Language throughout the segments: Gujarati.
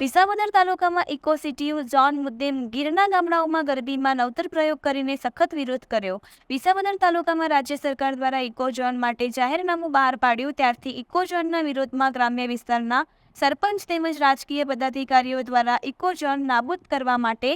વિસાવદર તાલુકામાં ઇકો સિટી ઝોન મુદ્દે ગીરના ગામડાઓમાં ગરબીમાં નવતર પ્રયોગ કરીને સખત વિરોધ કર્યો. વિસાવદર તાલુકામાં રાજ્ય સરકાર દ્વારા ઇકો ઝોન માટે જાહેરનામું બહાર પાડ્યું. ત્યારથી ઇકો ઝોનના વિરોધમાં ગ્રામ્ય વિસ્તારના સરપંચ તેમજ રાજકીય પદાધિકારીઓ દ્વારા ઇકો ઝોન નાબૂદ કરવા માટે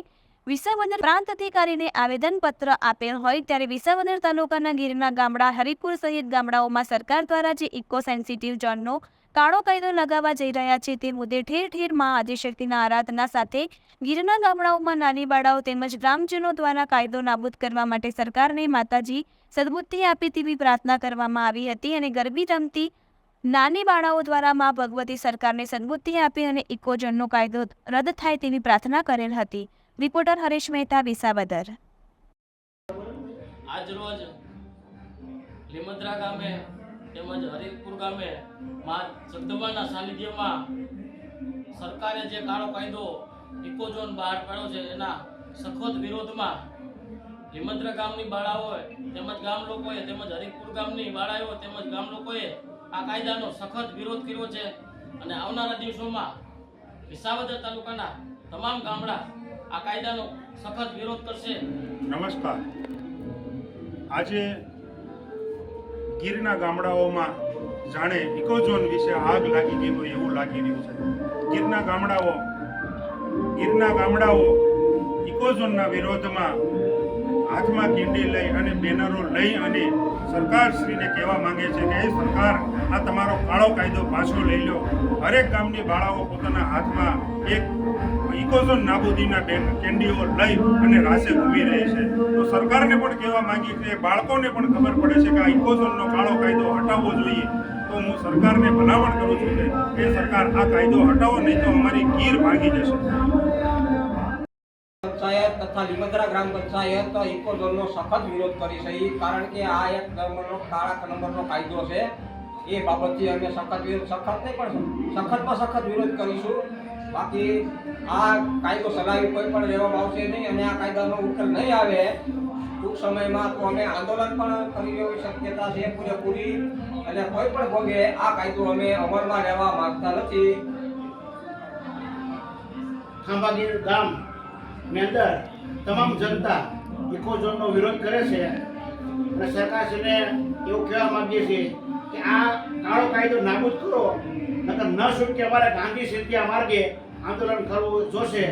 વિસાવદર પ્રાંત અધિકારીને આવેદનપત્ર આપેલ હોય ત્યારે વિસાવદર તાલુકાના ગીરના ગામડા હરિપુર સહિત ગામડાઓમાં સરકાર દ્વારા જે ઇકો સેન્સિટિવ ઝોનનો કાળો કાયદો લગાવવા જઈ રહ્યા છે તે મુદ્દે ઠેર ઠેરમાં આદિશક્તિના આરાધના સાથે ગીરના ગામડાઓમાં નાની બાળાઓ તેમજ ગ્રામજનો દ્વારા કાયદો નાબૂદ કરવા માટે સરકારને માતાજી સદબુદ્ધિ આપે તેવી પ્રાર્થના કરવામાં આવી હતી અને ગરબી રમતી નાની બાળાઓ દ્વારા માં ભગવતી સરકારને સદબુદ્ધિ આપી અને ઇકોજનનો કાયદો રદ થાય તેવી પ્રાર્થના કરેલ હતી. રિપોર્ટર હરેશ મહેતા, વિસાવદર. આજરોજ લીમદ્રા ગામે તેમજ હરિપુર ગામે મા જગદંબાના સાનિધ્યમાં સરકારે જે કાળો કાયદો ઇકોઝોન બહાર પાડ્યો છે, એના સખત વિરોધમાં લીમદ્રા ગામની બાળાઓએ તેમજ ગામ લોકોએ, તેમજ હરિપુર ગામની બાળાઓ તેમજ ગામ લોકોએ આ કાયદાનો સખત વિરોધ કર્યો છે. અને આવનારા દિવસોમાં વિસાવદર તાલુકાના તમામ ગામડા આ કાયદાનો સખત વિરોધ કરશે. નમસ્કાર. આજે ગીરના ગામડાઓમાં જાણે ઇકોઝોન વિશે આગ લાગી ગઈ હોય એવું લાગી રહ્યું છે. ગીરના ગામડાઓ ગીરના ગામડાઓ ઇકોઝોનના વિરોધમાં હાથમાં કિંડી લઈ અને બેનરો લઈ અને સરકારશ્રીને કહેવા માંગે છે કે સરકાર, આ તમારો કાળો કાયદો પાછો લઈ લો. હરેક ગામની બાળાઓ પોતાના હાથમાં એક ઇકોઝોન નાબૂદીના કેન્ડીઓ લઈ અને રાસે ઘૂમી રહી છે. તો સરકારને પણ કહેવા માંગી કે બાળકોને પણ ખબર પડે છે કે આ ઇકોઝોનનો કાળો કાયદો હટાવવો જોઈએ. તો હું સરકારને ભલામણ કરું છું કે એ સરકાર આ કાયદો હટાવો, નહીં તો અમારી ગીર ભાગી જશે. પંચાયત તથા લીમદરા ગ્રામ પંચાયત ઇકોઝોનનો સખત વિરોધ કરી છે કારણ કે આ એક નંબરનો, કાળા નંબરનો કાયદો છે. એ બાબતથી અમે સખત વિરોધ સખત નહીં પણ સખતમાં સખત વિરોધ કરીશું. બાકી આ કાયદો સલાહી કોઈ પણ લેવામાં આવશે નહીં અને આ કાયદાનો ઉકેલ નહીં આવે, ટૂંક સમયમાં તો અમે આંદોલન પણ કરી એવી શક્યતા છે પૂરેપૂરી. અને કોઈ પણ ભોગે આ કાયદો અમે અમલમાં લેવા માંગતા નથી. ખાંભાગીર ગામની અંદર તમામ જનતા ઇકોઝોનનો વિરોધ કરે છે અને સરકારશ્રીને એવું કહેવા માંગીએ છીએ કે આ કાળો કાયદો નાબૂદ કરો નકર ન છૂટકે અમારે ગાંધી સિદ્ધિયા માર્ગે આંદોલન કરવું જોશે.